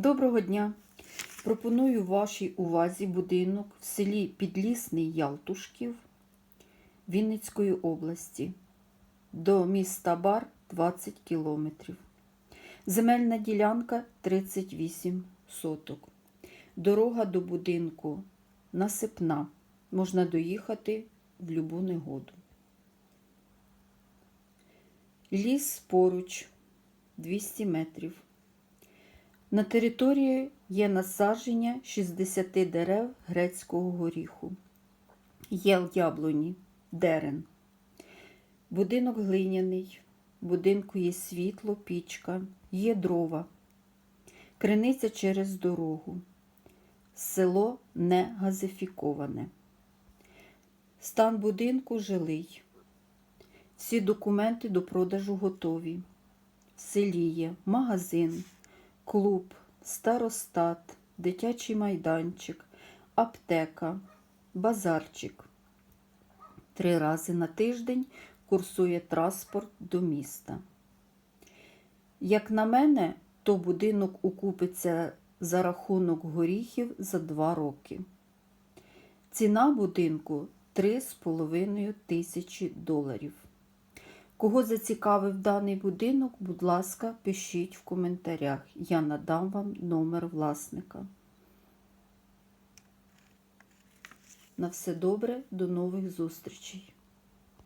Доброго дня! Пропоную вашій увазі будинок в селі Підлісний Ялтушків Вінницької області. До міста Бар 20 кілометрів. Земельна ділянка 38 соток. Дорога до будинку насипна. Можна доїхати в будь-яку негоду. Ліс поруч 200 метрів. На території є насадження 60 дерев грецького горіху. Є яблуні, дерен. Будинок глиняний, в будинку є світло, пічка, є дрова, криниця через дорогу. Село не газифіковане. Стан будинку жилий. Всі документи до продажу готові. В селі є магазин, клуб, старостат, дитячий майданчик, аптека, базарчик. Три рази на тиждень курсує транспорт до міста. Як на мене, то будинок укупиться за рахунок горіхів за два роки. Ціна будинку 3,5 тисячі доларів. Кого зацікавив даний будинок, будь ласка, пишіть в коментарях. Я надам вам номер власника. На все добре, до нових зустрічей!